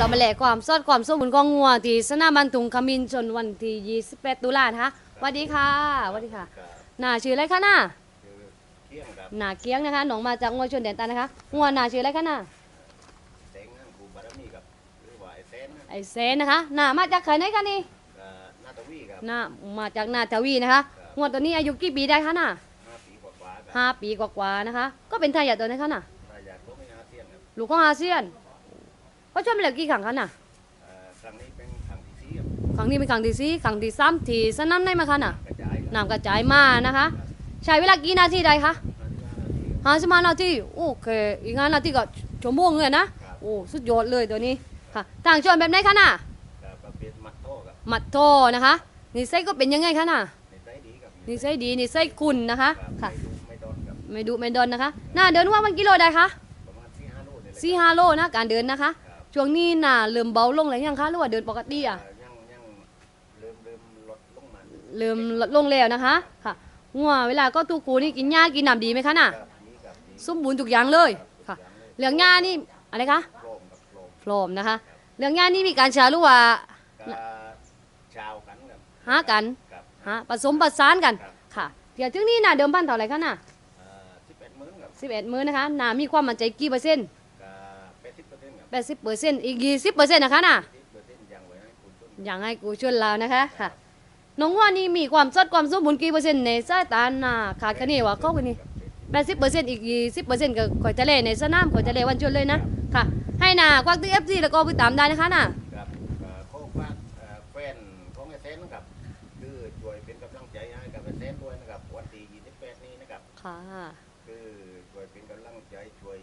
เรามาแหลกความสดความสมบูรณ์ของงัวที่สนามบันทุงขมินชนวันที่ 28 ตุลานะคะสวัสดีค่ะสวัสดีค่ะหน้าชื่ออะไรคะหน้าเที่ยงครับหน้าเกี้ยงนะคะหนองมาจากงัวชนแดนใตานะคะงัวหน้าชื่ออะไรคะหน้าแสงน้ำกูบารมีกับหรือว่าไอ้แสนนะไอเซนนะคะหน้ามาจากใครไหนคะนี่ก็หน้าตะวีครับหน้ามาจากนาทวีนะคะงัวตัวนี้อายุกี่ปีได้คะหน้าห้าปีกว่าๆครับห้าปีกว่าๆนะคะ ก็เป็นทายาทตัวไหนคะหน้าถ้าอยากรู้ไม่อาเซียนครับลูกของอาเซียน เขาชมไปแล้วกี่ครั้งคะหน้าเอ่อครั้งนี้เป็นครั้งที่สี่ครับครั้งนี้เป็นครั้งที่สี่ครั้งที่สามที่สนามได้มาคะหน้ากระจายครับน้ำกระจายมานะคะ ใช้เวลากี่นาทีได้คะห้าสิบห้านาทีครับห้าสิบห้านาทีโอเคอีกห้านาทีก็ชั่วโมงเลยนะครับโอ้สุดยอดเลยตัวนี้ค่ะต่างชนแบบไหนคะน่ะก็ประเภทมัดโต้ครับหมัดโทนะคะนิสัยก็เป็นยังไงคะน่ะในใจดีครับนิสัยดีนิสัยคุณนะคะครับค่ะไม่ดุไม่โดนครับไม่ดุไม่ดนนะคะ หน้าเดินว่ามันกิโลได้คะประมาณสี่ห้าโลเนี่ยแหละสี่ห้าโลนะการเดินนะคะครับ ช่วงนี้น่ะเริ่มเบาลงแล้วยังคะหรือว่าเดินปกติอะเยังยังเริ่มเริ่มลดลงมาเริ่มลดลงแล้วนะคะค่ะงัวเวลาก็ตูกูนี่กินหญ้ากินน้ำดีไหมคะน่ะครับนี่ครับนี่สมบูรณ์ทุกอย่างเลยค่ะเหลืองหญ้านี่อะไรคะโครมกับโครมพร้อมนะคะเหลืองหญ้านี่มีการชาหรือว่าก็ชาวกันครับหากันครับฮะผสมประสานกันครับค่ะเดี๋ยวถึงนี้น่ะเดิมพันเท่าไหร่คะน่ะสิบเอ็ดมื้อครับ11มื้อนะคะน่ะมีความมั่นใจกี่เปอร์เซ็นต์ก็แป ดสิบเปอร์เซ็นต์ครับ80เปอร์เซ็นต์อีก20เปอร์เซ็นต์นะคะน่ะสิบเปอร์เซ็นต์ยังไว้ให้คุณต้นอย่างให้กูชวนเรานะคะค่ะน้องว่านี่มีความสดความสมบูรณ์กี่เปอร์เซ็นต์ในสายตาน่ะขาดคะแนนว่าเขาคนนี้80เปอร์เซ็นต์อีก20เปอร์เซ็นต์ก็คอยทะเลในสนามคอยทะเลวันชนเลยนะค่ะ ให้น่ะควักตื้อ FC แล้วก็ไปตามได้นะคะน่ะครับเอ่อขอฝากเอ่อแฟนของไอเซนนะครับคือช่วยเป็นกำลังใจให้กับไอเซนด้วยนะครับวันที่28นี้นะครับค่ะคือช่วยเป็นกำลังใจช่วย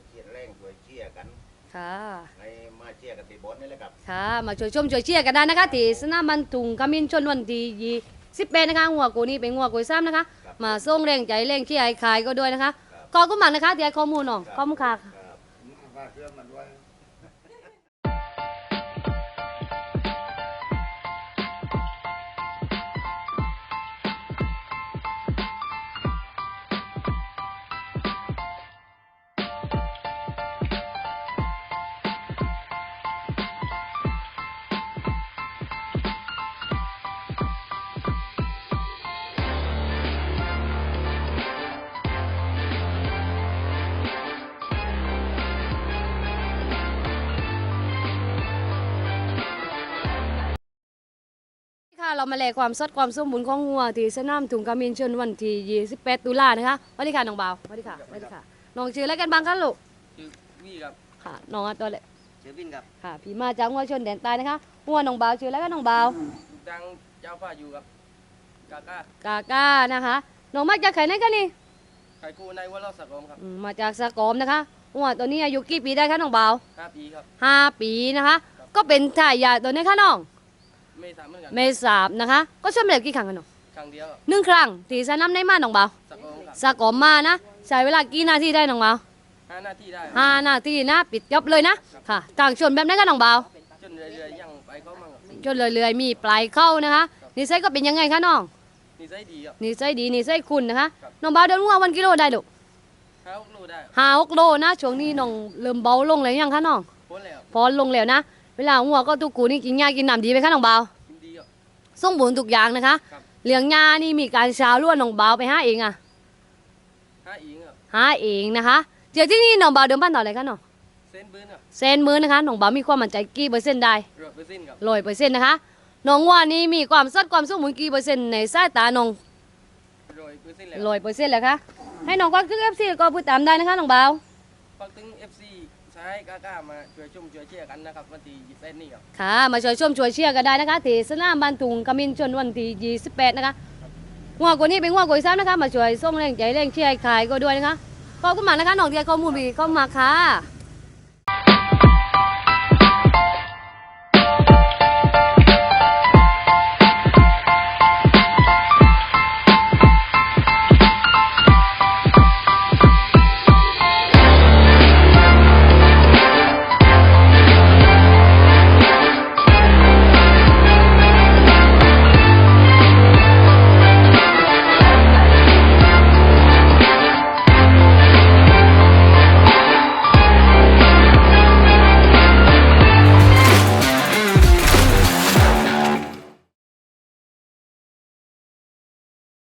ค่ะให้มาเชียร์กันที่บอลนี่แหละครับค่ะมาช่วยชมช่วยเชียร์กันได้นะคะที่สนามบันทุงขมิ้นชนวันที่ยี่สิบแปดนะคะหัวกูนี่เป็นหัวกูซ้ำนะคะครับมาส่งแรงใจแรงเชียร์ให้ขายก็ด้วยนะคะขอบคุณมากนะคะที่ให้ข้อมูลน้องขอบคุณค่ะ ครับฝากเรื่องมันไว้ เรามาแลกความสดความสมบูรณ์ของหัวที่สนามถุงขมิ้นชนวันที่ยี่สิบแปดตุลานะคะสวัสดีค่ะน้องบ่าวสวัสดีค่ะสวัสดีค่ะน้องชื่ออะไรกันบ้างคะลูกชื่อวี่ครับค่ะน้องอะตัวเล็กชื่อวินครับค่ะพี่มาจากหัวชนแดนใต้นะคะหัวน้องบ่าวชื่ออะไรกันน้องบ่าวดังเจ้าฟ้าอยู่กับกาก้ากาก้านะคะน้องมาจากไหนกันนี่ไข่กูในวัดรอดสะกอมครับอืมมาจากสะกอมนะคะหัวตัวนี้อายุกี่ปีได้คะน้องบ่าวห้าปีครับห้าปีนะคะ ก็เป็นทายาทตัวนี้ค่ะน้อง ไม่สามเหมือนกันไม่ทราบนะคะ ก็ชมแล้วกี่ครั้งกันน้องครั้งเดียวครับหนึ่งครั้งที่สนามในมาน้องบ่าวสะกอมครับสะกอมมานะใช้เวลากี่นาทีได้น้องบ่าวห้าหน้าที่ได้ครับห้านาทีนะปิดจบเลยนะค่ะต่างชนแบบนั้นก็น้องบ่าวจนเรื่อยๆยังไปเขามั่งครับจนเรื่อยๆมีปลายเข้านะคะนิสัยก็เป็นยังไงคะน้องนิสัยดีครับ นิสัยดีนิสัยคุณนะคะครับน้องบ่าวเดินวัววันกิโลได้ลูกห้าหกลูกได้ครับห้าหกโลนะช่วงนี้น้องเริ่มเบาลงเลยยังคะน้องพ้นแล้วพอลงแล้วนะ เวลาวัวก็ตุกกูนี่กินหญ้ากินน้ำดีไหมคะน้องบ่าวกินดีครับสมบูรณ์ทุกอย่างนะคะครับเลี้ยงหญ้านี่มีการชาวล้วนน้องบ่าวไปหาเองอะห้าอิงครับหาเองนะคะเดี๋ยวที่นี่น้องบ่าวเดิมพันต่ออะไรคะน้องเส้นบื้นครับเซนมือนะคะน้องบ่าวมีความมั่นใจกี่เปอร์เซ็นต์ได้ร้อยเปอร์เซ็นต์ครับร้อยเปอร์เซ็นต์นะคะน้องว่านี่มีความสดความสมบูรณ์กี่เปอร์เซ็นต์ในสายตาน้องร้อยเปอร์เซ็นต์แล้วร้อยเปอร์เซ็นต์แล้วคะให้น้องก็คือเอฟซีก็พูดตามได้นะคะน้องบ่าวฟังถึงเอฟซี ใช้กาก้ามาช่วยชุ่มช่วยเชียร์กันนะครับวันที่ยี่สิบนี่ครับ ค่ะ มาช่วยชมช่วยเชียร์กันได้นะคะที่สนามบ้านตุงกมินชนวันที่28นะคะงัวกว่านี้เป็นงัวกว่าซ้ำนะคะ มาช่วยส่งแรงใจแรงเชียร์ให้ขายก็ด้วยนะคะขอบคุณมากนะคะน้องที่ให้ข้อมูลดีเข้ามาค่ะ